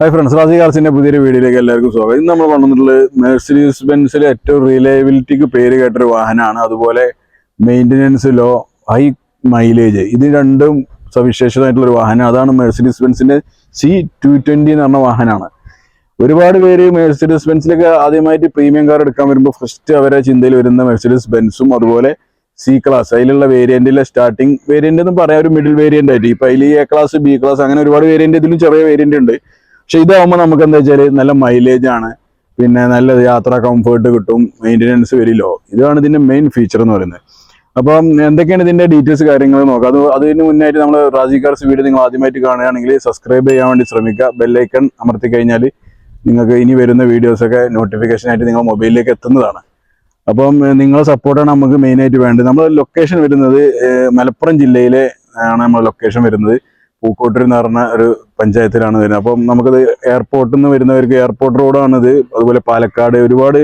Hi friends Razi കാർസിന്റെ പുതിയൊരു വീഡിയോയിലേക്ക് എല്ലാവർക്കും സ്വാഗതം. ഇന്ന് നമ്മൾ കൊണ്ടുവന്നിട്ടുള്ളത് മെഴ്സിഡീസ് ബെൻസിലെ ഏറ്റവും റിലയബിലിറ്റിക്ക് പേര് കേട്ടൊരു വാഹനമാണ്. അതുപോലെ മെയിന്റനൻസ് ലോ ഹൈ മൈലേജ് ഇത് രണ്ടും സവിശേഷമായിട്ടുള്ളൊരു വാഹനം. അതാണ് മെഴ്സിഡീസ് ബെൻസിന്റെ സി ടു ട്വന്റി എന്ന് പറഞ്ഞ വാഹനമാണ്. ഒരുപാട് പേര് മെഴ്സിഡീസ് ബെൻസിലൊക്കെ ആദ്യമായിട്ട് പ്രീമിയം കാർ എടുക്കാൻ വരുമ്പോൾ ഫസ്റ്റ് അവരെ ചിന്തയിൽ വരുന്ന മെഴ്സിഡീസ് ബെൻസും അതുപോലെ സി ക്ലാസ് അതിലുള്ള വേരിയന്റിലെ സ്റ്റാർട്ടിങ് വേരിയന്റ് എന്ന് പറയാം ഒരു മിഡിൽ വേരിയന്റ് ആയിട്ട്. ഇപ്പൊ അതിൽ എ ക്ലാസ് ബി ക്ലാസ് അങ്ങനെ ഒരുപാട് വേരിയന്റ് ഇതിലും ചെറിയ വേരിയന്റ് ഉണ്ട്. പക്ഷെ ഇതാവുമ്പോൾ നമുക്ക് എന്താ വെച്ചാൽ നല്ല മൈലേജ് ആണ്. പിന്നെ നല്ല യാത്ര കംഫേർട്ട് കിട്ടും മെയിന്റെനൻസ് വരില്ലോ. ഇതാണ് ഇതിന്റെ മെയിൻ ഫീച്ചർ എന്ന് പറയുന്നത്. അപ്പം എന്തൊക്കെയാണ് ഇതിന്റെ ഡീറ്റെയിൽസ് കാര്യങ്ങൾ നോക്കാം. അത് അതിന് മുന്നായിട്ട് നമ്മൾ റാജി കാർസ് വീഡിയോ നിങ്ങൾ ആദ്യമായിട്ട് കാണുകയാണെങ്കിൽ സബ്സ്ക്രൈബ് ചെയ്യാൻ വേണ്ടി ശ്രമിക്കുക. ബെല്ലൈക്കൺ അമർത്തി കഴിഞ്ഞാൽ നിങ്ങൾക്ക് ഇനി വരുന്ന വീഡിയോസൊക്കെ നോട്ടിഫിക്കേഷൻ ആയിട്ട് നിങ്ങൾ മൊബൈലിലേക്ക് എത്തുന്നതാണ്. അപ്പം നിങ്ങളെ സപ്പോർട്ടാണ് നമുക്ക് മെയിനായിട്ട് വേണ്ടത്. നമ്മൾ ലൊക്കേഷൻ വരുന്നത് മലപ്പുറം ജില്ലയിലെ ആണ് നമ്മുടെ ലൊക്കേഷൻ വരുന്നത്. പൂക്കോട്ടൂർ എന്ന് പറഞ്ഞ ഒരു പഞ്ചായത്തിലാണ് വരുന്നത്. അപ്പം നമുക്കത് എയർപോർട്ടിൽ നിന്ന് വരുന്നവർക്ക് എയർപോർട്ട് റോഡാണിത് അതുപോലെ പാലക്കാട് ഒരുപാട്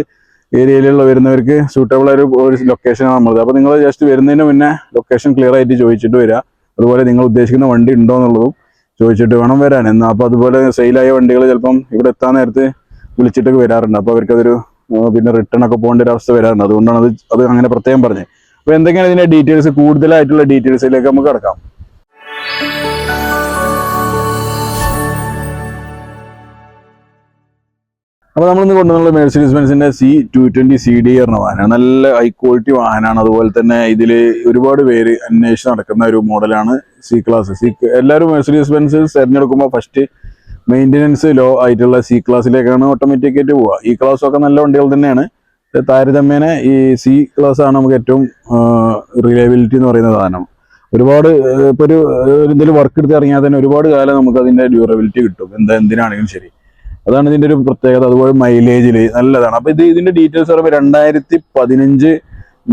ഏരിയയിലുള്ള വരുന്നവർക്ക് സൂട്ടബിൾ ആയ ഒരു ലൊക്കേഷനാണ് നമ്മളത്. അപ്പോൾ നിങ്ങൾ ജസ്റ്റ് വരുന്നതിന് മുന്നേ ലൊക്കേഷൻ ക്ലിയർ ആയിട്ട് ചോദിച്ചിട്ട് വരിക അതുപോലെ നിങ്ങൾ ഉദ്ദേശിക്കുന്ന വണ്ടി ഉണ്ടോ എന്നുള്ളതും ചോദിച്ചിട്ട് വേണം വരാൻ. എന്നാൽ അപ്പോൾ അതുപോലെ സെയിലായ വണ്ടികൾ ചിലപ്പം ഇവിടെ എത്താൻ നേരത്ത് വിളിച്ചിട്ടൊക്കെ വരാറുണ്ട്. അപ്പോൾ അവർക്കതൊരു പിന്നെ റിട്ടേൺ ഒക്കെ പോകേണ്ട ഒരു അവസ്ഥ വരാറുണ്ട്. അതുകൊണ്ടാണ് അത് അത് അങ്ങനെ പ്രത്യേകം പറഞ്ഞത്. അപ്പോൾ എന്തൊക്കെയാണ് ഇതിന്റെ ഡീറ്റെയിൽസ് കൂടുതലായിട്ടുള്ള ഡീറ്റെയിൽസിലേക്ക് നമുക്ക് കിടക്കാം. അപ്പോൾ നമ്മളിന്ന് കൊണ്ടുവന്നുള്ള Mercedes ബെൻസിന്റെ C two twenty C D എന്ന വാഹനമാണ്. നല്ല ഹൈ ക്വാളിറ്റി വാഹനമാണ്. അതുപോലെ തന്നെ ഇതിൽ ഒരുപാട് പേര് അന്വേഷിച്ച് നടക്കുന്ന ഒരു മോഡലാണ് സി ക്ലാസ് സി എല്ലാവരും മെഴ്സിഡീസ് ബെൻസ് തിരഞ്ഞെടുക്കുമ്പോൾ ഫസ്റ്റ് മെയിന്റനൻസ് ലോ ആയിട്ടുള്ള സി ക്ലാസ്സിലേക്കാണ് ഓട്ടോമാറ്റിക് ആയിട്ട് പോവുക. ഈ ക്ലാസ് ഒക്കെ നല്ല വണ്ടികൾ തന്നെയാണ്. താരതമ്യേന ഈ സി ക്ലാസ് ആണ് നമുക്ക് ഏറ്റവും റിലയബിലിറ്റി എന്ന് പറയുന്ന സാധനം. ഒരുപാട് ഇപ്പോൾ ഇപ്പൊ ഒരു എന്തെങ്കിലും വർക്ക് എടുത്ത് ഇറങ്ങിയാൽ തന്നെ ഒരുപാട് കാലം നമുക്ക് അതിന്റെ ഡ്യൂറബിലിറ്റി കിട്ടും. എന്താ എന്തിനാണെങ്കിലും ശരി. അതാണ് ഇതിന്റെ ഒരു പ്രത്യേകത. അതുപോലെ മൈലേജിൽ നല്ലതാണ്. അപ്പൊ ഇത് ഇതിന്റെ ഡീറ്റെയിൽസ് പറയുമ്പോൾ രണ്ടായിരത്തി പതിനഞ്ച്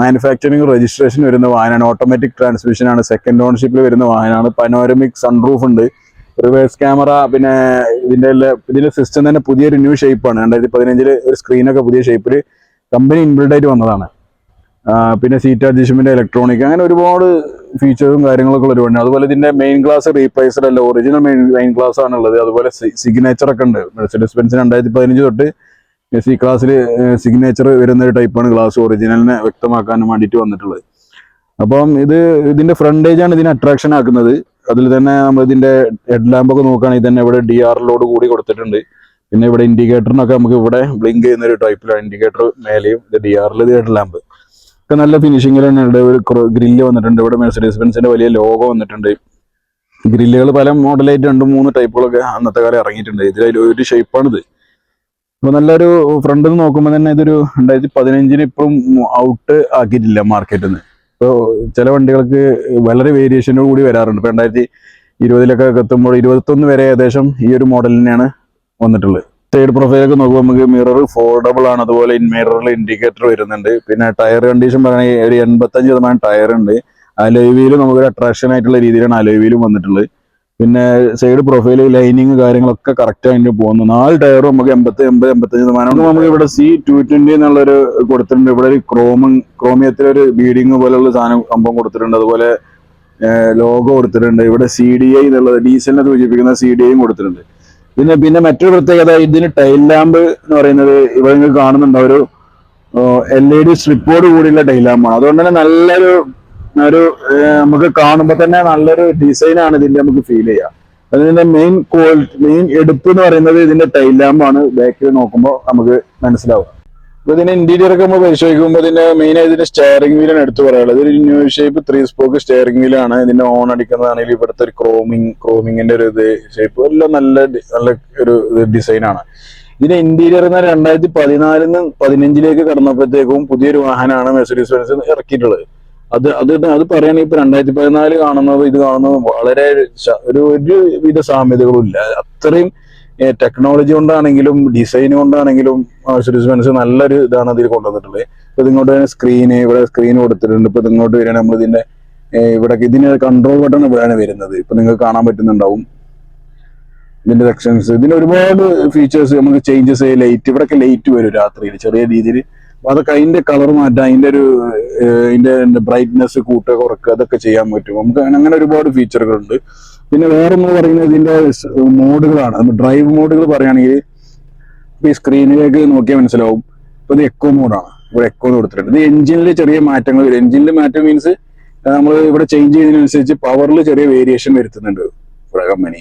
മാനുഫാക്ചറിങ് രജിസ്ട്രേഷൻ വരുന്ന വാഹനമാണ്. ഓട്ടോമാറ്റിക് ട്രാൻസ്മിഷൻ ആണ്. സെക്കൻഡ് ഓണർഷിപ്പിൽ വരുന്ന വാഹനമാണ്. പനോരമിക് സൺറൂഫ് ഉണ്ട്. റിവേഴ്സ് ക്യാമറ പിന്നെ ഇതിന്റെ ഇതിന്റെ സിസ്റ്റം തന്നെ പുതിയൊരു ന്യൂ ഷേപ്പാണ് രണ്ടായിരത്തി പതിനഞ്ചിൽ ഒരു സ്ക്രീനൊക്കെ പുതിയ ഷേപ്പിൽ കമ്പനി ഇൻബിൽഡായിട്ട് വന്നതാണ്. പിന്നെ സീറ്റ് അഡ്ജസ്റ്റ്മെന്റ് ഇലക്ട്രോണിക് അങ്ങനെ ഒരുപാട് ഫീച്ചേഴ്സും കാര്യങ്ങളൊക്കെ ഉള്ള ഒരു വണ്ടി അതുപോലെ ഇതിന്റെ മെയിൻ ഗ്ലാസ് റീപ്ലേസ്ഡ് അല്ല ഒറിജിനൽ മെയിൻ മെയിൻ ഗ്ലാസ് ആണുള്ളത്. അതുപോലെ സിഗ്നേച്ചർ ഒക്കെ ഉണ്ട്. മെഴ്സിഡസ് ബെൻസിന് രണ്ടായിരത്തി പതിനഞ്ച് തൊട്ട് സി ക്ലാസ്സിൽ സിഗ്നേച്ചർ വരുന്ന ഒരു ടൈപ്പാണ് ഗ്ലാസ് ഒറിജിനലിനെ വ്യക്തമാക്കാൻ വേണ്ടിയിട്ട് വന്നിട്ടുള്ളത്. അപ്പം ഇത് ഇതിന്റെ ഫ്രണ്ടേജ് ആണ് ഇതിനെ അട്രാക്ഷൻ ആക്കുന്നത്. അതിൽ തന്നെ നമ്മൾ ഇതിന്റെ ഹെഡ് ലാമ്പ് ഒക്കെ നോക്കുകയാണെങ്കിൽ തന്നെ ഇവിടെ ഡി ആറിലോട് കൂടി കൊടുത്തിട്ടുണ്ട്. പിന്നെ ഇവിടെ ഇൻഡിക്കേറ്ററിനൊക്കെ നമുക്ക് ഇവിടെ ബ്ലിങ്ക് ചെയ്യുന്ന ഒരു ടൈപ്പിലാണ് ഇൻഡിക്കേറ്റർ മേലെയും ഡി ആറിൽ ഇത് ഹെഡ് ലാമ്പ് ഒക്കെ നല്ല ഫിനിഷിംഗിൽ തന്നെ ഉണ്ട്. ഒരു ഗ്രില്ല് വന്നിട്ടുണ്ട്. ഇവിടെ മെഴ്സഡീസ് ബെൻസിന്റെ വലിയ ലോഗോ വന്നിട്ടുണ്ട്. ഗ്രില്ലുകൾ പല മോഡലായിട്ട് രണ്ടും മൂന്ന് ടൈപ്പുകളൊക്കെ അന്നത്തെ കാലം ഇറങ്ങിയിട്ടുണ്ട്. ഇതിൽ ഒരു ഷേപ്പാണിത് അപ്പൊ നല്ലൊരു ഫ്രണ്ടിൽ നോക്കുമ്പോൾ തന്നെ ഇതൊരു രണ്ടായിരത്തി പതിനഞ്ചിന് ഇപ്പം ഔട്ട് ആക്കിയിട്ടില്ല മാർക്കറ്റിൽ നിന്ന് ഇപ്പോൾ ചില വണ്ടികൾക്ക് വളരെ വേരിയേഷനോട് കൂടി വരാറുണ്ട്. ഇപ്പൊ രണ്ടായിരത്തി ഇരുപതിലൊക്കെ എത്തുമ്പോൾ ഇരുപത്തൊന്ന് വരെ ഏകദേശം ഈ ഒരു മോഡലിനെയാണ് വന്നിട്ടുള്ളത്. സൈഡ് പ്രൊഫൈലൊക്കെ നോക്കുമ്പോൾ നമുക്ക് മിറർ ഫോൾഡബിൾ ആണ്. അതുപോലെ മിററിൽ ഇൻഡിക്കേറ്റർ വരുന്നുണ്ട്. പിന്നെ ടയർ കണ്ടീഷൻ പറയുകയാണെങ്കിൽ ഒരു എൺപത്തഞ്ച് ശതമാനം ടയർ ഉണ്ട്. അലോയിലും നമുക്കൊരു അട്രാക്ഷൻ ആയിട്ടുള്ള രീതിയിലാണ് അലോയിലും വന്നിട്ടുള്ളത്. പിന്നെ സൈഡ് പ്രൊഫൈൽ ലൈനിങ് കാര്യങ്ങളൊക്കെ കറക്റ്റ് ആയിട്ട് പോകുന്നു. നാല് ടയറും നമുക്ക് എൺപത്തി എൺപത് എൺപത്തഞ്ച് ശതമാനം നമുക്ക് ഇവിടെ സി ടു ട്വന്റി എന്നുള്ളൊരു കൊടുത്തിട്ടുണ്ട്. ഇവിടെ ഒരു ക്രോമ് ക്രോമിയത്തിലൊരു ബീഡിങ് പോലെയുള്ള സാധനം സംഭവം കൊടുത്തിട്ടുണ്ട്. അതുപോലെ ലോഗോ കൊടുത്തിട്ടുണ്ട്. ഇവിടെ സി ഡി ഐ എന്നുള്ളത് ഡീസലിനെ സൂചിപ്പിക്കുന്ന സി ഡി ഐയും കൊടുത്തിട്ടുണ്ട്. പിന്നെ പിന്നെ മറ്റൊരു പ്രത്യേകത ഇതിന് ടൈൽ ലാമ്പ് എന്ന് പറയുന്നത് ഇവിടെ നിങ്ങൾ കാണുന്നുണ്ട്. ഒരു എൽ ഇ ഡി സ്ട്രിപ്പോട് കൂടിയുള്ള ടൈൽ ലാമ്പാണ് അതുകൊണ്ട് തന്നെ നല്ലൊരു ഒരു നമുക്ക് കാണുമ്പോൾ തന്നെ നല്ലൊരു ഡിസൈനാണ് ഇതിന്റെ നമുക്ക് ഫീൽ ചെയ്യുക അതിന്റെ മെയിൻ ക്വാളിറ്റി മെയിൻ എടുപ്പ് എന്ന് പറയുന്നത് ഇതിന്റെ ടൈൽ ലാമ്പാണ് ബാക്കിൽ നോക്കുമ്പോൾ നമുക്ക് മനസ്സിലാവും. ഇതിന്റെ ഇന്റീരിയർ ഒക്കെ നമ്മൾ പരിശോധിക്കുമ്പോൾ ഇതിന്റെ മെയിൻ ആയി ഇതിന്റെ സ്റ്റിയറിംഗ് വീലാണ് എടുത്തു പറയാനുള്ളത്. ഒരു new shape three spoke steering വീലാണ് ഇതിന്റെ ഓൺ അടിക്കുന്നതാണെങ്കിൽ ഇവിടുത്തെ ഒരു ക്രോമിംഗ് ക്രോമിങ്ങിന്റെ ഒരു ഇത് ഷേപ്പ് എല്ലാം നല്ല നല്ല ഒരു ഡിസൈനാണ് ഇതിന്റെ ഇന്റീരിയർ എന്ന രണ്ടായിരത്തി പതിനാലിന്ന് പതിനഞ്ചിലേക്ക് കടന്നപ്പോഴത്തേക്കും പുതിയൊരു വാഹനമാണ് മെസ്സഡീസ് ബെൻസ് ഇറക്കിയിട്ടുള്ളത്. അത് അത് അത് പറയുകയാണെങ്കിൽ ഇപ്പൊ രണ്ടായിരത്തി പതിനാല് കാണുന്നത് ഇത് കാണുന്നത് വളരെ ഒരു ഒരു വിധ സാമ്യതകളും ഇല്ല. അത്രയും ടെക്നോളജി കൊണ്ടാണെങ്കിലും ഡിസൈൻ കൊണ്ടാണെങ്കിലും മെഴ്സിഡീസ് ബെൻസ് നല്ലൊരു ഇതാണ് അതിൽ കൊണ്ടുവന്നിട്ടുള്ളത്. ഇപ്പൊ ഇതിങ്ങോട്ട് സ്ക്രീന് ഇവിടെ സ്ക്രീൻ കൊടുത്തിട്ടുണ്ട്. ഇപ്പൊ ഇതിങ്ങോട്ട് വരികയാണ് നമ്മൾ ഇതിന്റെ ഇവിടെ ഇതിന് കൺട്രോൾ ബട്ടൺ ഇവിടെയാണ് വരുന്നത്. ഇപ്പൊ നിങ്ങൾക്ക് കാണാൻ പറ്റുന്നുണ്ടാവും. ഇതിന്റെ സെക്ഷൻസ് ഇതിന് ഒരുപാട് ഫീച്ചേഴ്സ് നമുക്ക് ചേഞ്ചസ് ലൈറ്റ് ഇവിടെയൊക്കെ ലൈറ്റ് വരും രാത്രിയിൽ. ചെറിയ രീതിയിൽ. അപ്പൊ അതൊക്കെ അതിന്റെ കളർ മാറ്റാം അതിന്റെ ഒരു അതിന്റെ ബ്രൈറ്റ്നെസ് കൂട്ടുക കുറക്കുക അതൊക്കെ ചെയ്യാൻ പറ്റും. നമുക്ക് അങ്ങനെ ഒരുപാട് ഫീച്ചറുകളുണ്ട് പിന്നെ വേറെ ഒന്ന് പറയുന്നത് ഇതിന്റെ മോഡുകളാണ്. ഡ്രൈവ് മോഡുകൾ പറയുകയാണെങ്കിൽ ഇപ്പൊ ഈ സ്ക്രീനിലേക്ക് നോക്കിയാൽ മനസ്സിലാവും. ഇപ്പൊ ഇത് എക്കോ മോഡാണ് ഇവിടെ എക്കോ കൊടുത്തിട്ടുണ്ട്. ഇത് എഞ്ചിനിൽ ചെറിയ മാറ്റങ്ങൾ വരും. എഞ്ചിനിൽ മാറ്റം മീൻസ് നമ്മൾ ഇവിടെ ചേഞ്ച് ചെയ്യുന്നതിനനുസരിച്ച് പവറിൽ ചെറിയ വേരിയേഷൻ വരുത്തുന്നുണ്ട് ഇവിടെ കമ്പനി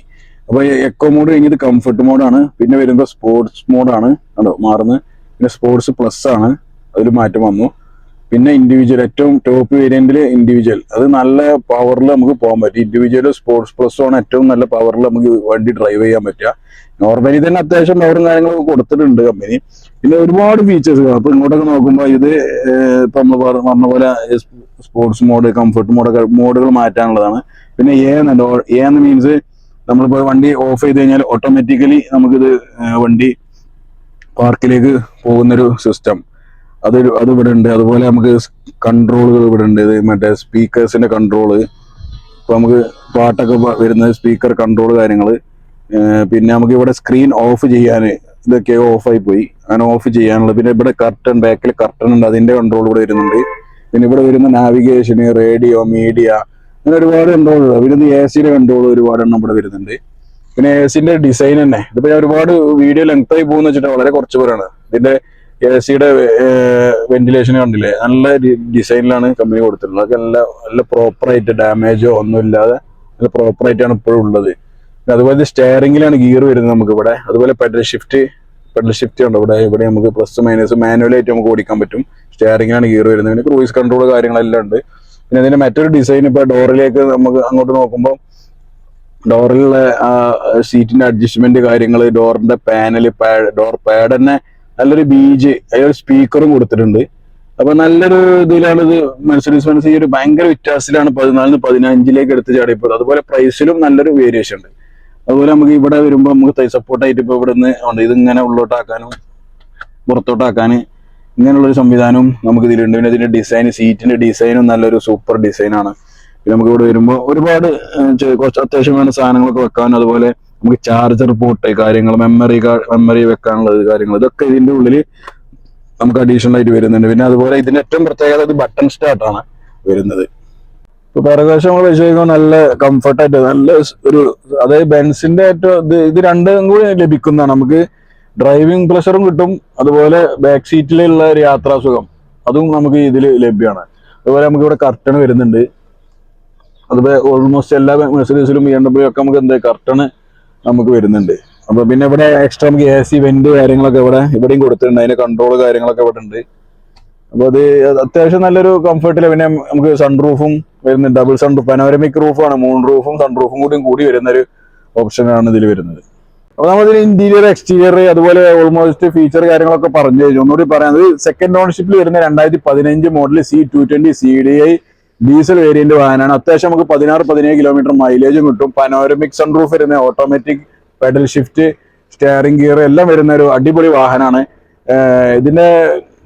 അപ്പൊ എക്കോ മോഡ് കഴിഞ്ഞത് കംഫർട്ട് മോഡാണ് പിന്നെ വരുമ്പോൾ സ്പോർട്സ് മോഡാണ് കണ്ടോ? മാറുന്നത് പിന്നെ സ്പോർട്സ് പ്ലസ് ആണ്. അതിൽ മാറ്റം വന്നു. പിന്നെ ഇൻഡിവിജ്വൽ ഏറ്റവും ടോപ്പ് വേരിയന്റിൽ ഇൻഡിവിജ്വൽ അത് നല്ല പവറിൽ നമുക്ക് പോകാൻ പറ്റും. ഇൻഡിവിജ്വൽ സ്പോർട്സ് പ്ലസ് ആണ് ഏറ്റവും നല്ല പവറിൽ നമുക്ക് വണ്ടി ഡ്രൈവ് ചെയ്യാൻ പറ്റുക. നോർമലി തന്നെ അത്യാവശ്യം പവറും കാര്യങ്ങളൊക്കെ കൊടുത്തിട്ടുണ്ട് കമ്പനി പിന്നെ ഒരുപാട് ഫീച്ചേഴ്സ് അപ്പൊ ഇങ്ങോട്ടൊക്കെ നോക്കുമ്പോൾ ഇത് ഇപ്പൊ നമ്മൾ പറ- പറഞ്ഞ പോലെ സ്പോർട്സ് മോഡ് കംഫർട്ട് മോഡ് മോഡുകൾ മാറ്റാനുള്ളതാണ്. പിന്നെ എ ഏന്ന് മീൻസ് നമ്മളിപ്പോ വണ്ടി ഓഫ് ചെയ്ത് കഴിഞ്ഞാൽ ഓട്ടോമാറ്റിക്കലി നമുക്കിത് വണ്ടി പാർക്കിലേക്ക് പോകുന്നൊരു സിസ്റ്റം അതൊരു അത് ഇവിടെ ഉണ്ട് അതുപോലെ നമുക്ക് കൺട്രോളുകൾ ഇവിടെ ഉണ്ട് മറ്റേ സ്പീക്കേഴ്സിന്റെ കൺട്രോൾ ഇപ്പൊ നമുക്ക് പാട്ടൊക്കെ വരുന്നത് വരുന്ന സ്പീക്കർ കൺട്രോൾ കാര്യങ്ങൾ പിന്നെ നമുക്ക് ഇവിടെ സ്ക്രീൻ ഓഫ് ചെയ്യാൻ ഇതൊക്കെ ഓഫായി പോയി. അങ്ങനെ ഓഫ് ചെയ്യാനുള്ളത്. പിന്നെ ഇവിടെ കർട്ടൺ ബാക്കിൽ കർട്ടൺ ഉണ്ട്. അതിന്റെ കൺട്രോൾ ഇവിടെ വരുന്നുണ്ട്. പിന്നെ ഇവിടെ വരുന്ന നാവിഗേഷന് റേഡിയോ മീഡിയ അങ്ങനെ ഒരുപാട് കൺട്രോൾ പിന്നെ എ സിയുടെ കൺട്രോൾ ഒരുപാട് എണ്ണം ഇവിടെ വരുന്നുണ്ട്. പിന്നെ എ സിന്റെ ഡിസൈൻ തന്നെ. ഇതിപ്പോ ഞാൻ ഒരുപാട് വീഡിയോ ലെങ്ത് ആയി പോകുന്ന വെച്ചിട്ട് വളരെ കുറച്ച് പേരാണ്. ഇതിന്റെ എ സിയുടെ വെന്റിലേഷൻ കണ്ടില്ലേ? നല്ല ഡിസൈനിലാണ് കമ്പനി കൊടുത്തിട്ടുള്ളത്. അതൊക്കെ നല്ല നല്ല പ്രോപ്പറായിട്ട് ഡാമേജോ ഒന്നും ഇല്ലാതെ നല്ല പ്രോപ്പറായിട്ടാണ് ഇപ്പോഴും ഉള്ളത്. അതുപോലെ സ്റ്റെയറിംഗിലാണ് ഗിയർ വരുന്നത് നമുക്ക് ഇവിടെ. അതുപോലെ പെഡൽ ഷിഫ്റ്റ് പെഡൽ ഷിഫ്റ്റ് ഉണ്ട് ഇവിടെ. ഇവിടെ നമുക്ക് പ്ലസ് മൈനസ് മാനുവലായിട്ട് നമുക്ക് ഓടിക്കാൻ പറ്റും. സ്റ്റെയറിംഗിലാണ് ഗിയർ വരുന്നത്. പിന്നെ ക്രൂയിസ് കൺട്രോൾ കാര്യങ്ങളെല്ലാം ഉണ്ട്. പിന്നെ ഇതിന്റെ മറ്റൊരു ഡിസൈൻ ഇപ്പൊ ഡോറിലേക്ക് നമുക്ക് അങ്ങോട്ട് നോക്കുമ്പോൾ ഡോറിലുള്ള സീറ്റിന്റെ അഡ്ജസ്റ്റ്മെന്റ് കാര്യങ്ങൾ ഡോറിന്റെ പാനൽ ഡോർ പാഡ് തന്നെ നല്ലൊരു ബീജ് അതിലൊരു സ്പീക്കറും കൊടുത്തിട്ടുണ്ട്. അപ്പൊ നല്ലൊരു ഇതിലാണ് ഇത് മെർസഡീസ് ബെൻസ് ഈ ഒരു ഭയങ്കര വ്യത്യാസത്തിലാണ് പതിനാലിന് പതിനഞ്ചിലേക്ക് എടുത്ത് ചാടിയപ്പോൾ അതുപോലെ പ്രൈസിലും നല്ലൊരു വേരിയേഷൻ ഉണ്ട്. അതുപോലെ നമുക്ക് ഇവിടെ വരുമ്പോൾ നമുക്ക് സപ്പോർട്ട് ആയിട്ട് ഇപ്പൊ ഇവിടെ നിന്ന് ഉണ്ട്. ഇത് ഇങ്ങനെ ഉള്ളോട്ടാക്കാനും പുറത്തോട്ടാക്കാന് ഇങ്ങനെയുള്ള ഒരു സംവിധാനവും നമുക്ക് ഇതിലുണ്ട്. പിന്നെ ഇതിന്റെ ഡിസൈൻ സീറ്റിന്റെ ഡിസൈനും നല്ലൊരു സൂപ്പർ ഡിസൈനാണ് പിന്നെ നമുക്ക് ഇവിടെ വരുമ്പോൾ ഒരുപാട് കുറച്ച് അത്യാവശ്യം വേണ്ട സാധനങ്ങളൊക്കെ വെക്കാനും അതുപോലെ നമുക്ക് ചാർജർ പോട്ട് കാര്യങ്ങൾ മെമ്മറി മെമ്മറി വെക്കാനുള്ളത് കാര്യങ്ങൾ ഇതൊക്കെ ഇതിന്റെ ഉള്ളിൽ നമുക്ക് അഡീഷണൽ ആയിട്ട് വരുന്നുണ്ട്. പിന്നെ അതുപോലെ ഇതിന്റെ ഏറ്റവും പ്രത്യേകത ഇത് ബട്ടൺ സ്റ്റാർട്ട് ആണ് വരുന്നത്. ഇപ്പൊ നമ്മൾ വെച്ചുകഴിഞ്ഞാൽ നല്ല കംഫർട്ടായിട്ട് നല്ല ഒരു അതായത് ബെൻസിന്റെ ഏറ്റവും ഇത് ഇത് രണ്ടും കൂടി ലഭിക്കുന്നതാണ്. നമുക്ക് ഡ്രൈവിംഗ് പ്രഷറും കിട്ടും. അതുപോലെ ബാക്ക് സീറ്റിലുള്ള ഒരു യാത്രാസുഖം അതും നമുക്ക് ഇതിൽ ലഭ്യമാണ്. അതുപോലെ നമുക്ക് ഇവിടെ കർട്ടൺ വരുന്നുണ്ട്. അതുപോലെ ഓൾമോസ്റ്റ് എല്ലാ മെഴ്സഡീസിലും ബി എം ഡബ്ല്യു ഒക്കെ നമുക്ക് എന്താ കർട്ടൺ നമുക്ക് വരുന്നുണ്ട്. അപ്പൊ പിന്നെ ഇവിടെ എക്സ്ട്രാ നമുക്ക് എ സി വെന്റ് കാര്യങ്ങളൊക്കെ ഇവിടെ ഇവിടെയും കൊടുത്തിട്ടുണ്ട്. അതിന്റെ കൺട്രോൾ കാര്യങ്ങളൊക്കെ ഇവിടെ ഉണ്ട്. അപ്പൊ അത് അത്യാവശ്യം നല്ലൊരു കംഫർട്ടിൽ പിന്നെ നമുക്ക് സൺ റൂഫും വരുന്നുണ്ട്. ഡബിൾ സൺ പനോരമിക് റൂഫാണ് മൂൺ റൂഫും സൺ റൂഫും കൂടിയും കൂടി വരുന്ന ഒരു ഓപ്ഷനാണ് ഇതിൽ വരുന്നത്. അപ്പൊ നമ്മൾ ഇന്റീരിയർ എക്സ്റ്റീരിയർ അതുപോലെ ഓൾമോസ്റ്റ് ഫീച്ചർ കാര്യങ്ങളൊക്കെ പറഞ്ഞു കഴിഞ്ഞു. ഒന്നുകൂടി പറയാം. സെക്കൻഡ് ഓണർഷിപ്പിൽ വരുന്ന രണ്ടായിരത്തി പതിനഞ്ച് model C two twenty C D I diesel variant വാഹനമാണ് അത്യാവശ്യം നമുക്ക് പതിനാറ് പതിനേഴ് കിലോമീറ്റർ മൈലേജും കിട്ടും. പനോരമിക് സൺറൂഫ് വരുന്ന automatic pedal shift steering gear എല്ലാം വരുന്ന ഒരു അടിപൊളി വാഹനമാണ് ഇതിന്റെ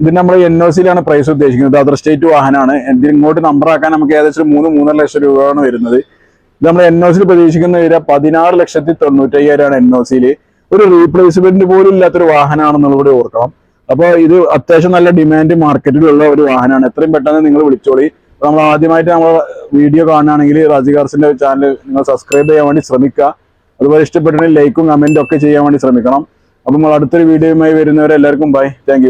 ഇതിന് നമ്മൾ എൻ ഒ സിയിലാണ് പ്രൈസ് ഉദ്ദേശിക്കുന്നത്. അതർ സ്റ്റേറ്റ് വാഹനമാണ് ഇതിന് ഇങ്ങോട്ട് നമ്പർ ആക്കാൻ നമുക്ക് ഏകദേശം മൂന്ന് മൂന്നര ലക്ഷം രൂപയാണ് വരുന്നത്. ഇത് നമ്മൾ എൻ ഒ സിയിൽ പ്രതീക്ഷിക്കുന്ന വില പതിനാറ് ലക്ഷത്തി തൊണ്ണൂറ്റയ്യായിരമാണ് എൻ ഒ സിയിൽ ഒരു റീപ്ലേസ്മെന്റ് പോലും ഇല്ലാത്തൊരു വാഹനമാണെന്നുള്ളത് ഓർക്കണം. അപ്പോൾ ഇത് അത്യാവശ്യം നല്ല ഡിമാൻഡ് മാർക്കറ്റിലുള്ള ഒരു വാഹനമാണ് എത്രയും പെട്ടെന്ന് നിങ്ങൾ വിളിച്ചോളി. നമ്മൾ ആദ്യമായിട്ട് നമ്മൾ വീഡിയോ കാണുകയാണെങ്കിൽ റാജി കാർസിന്റെ ചാനൽ നിങ്ങൾ സബ്സ്ക്രൈബ് ചെയ്യാൻ വേണ്ടി ശ്രമിക്കുക. അതുപോലെ ഇഷ്ടപ്പെട്ടിട്ടുണ്ടെങ്കിൽ ലൈക്കും കമന്റും ഒക്കെ ചെയ്യാൻ വേണ്ടി ശ്രമിക്കണം. അപ്പം നമ്മൾ അടുത്തൊരു വീഡിയോയുമായി വരുന്നവരെ എല്ലാവർക്കും ബൈ താങ്ക്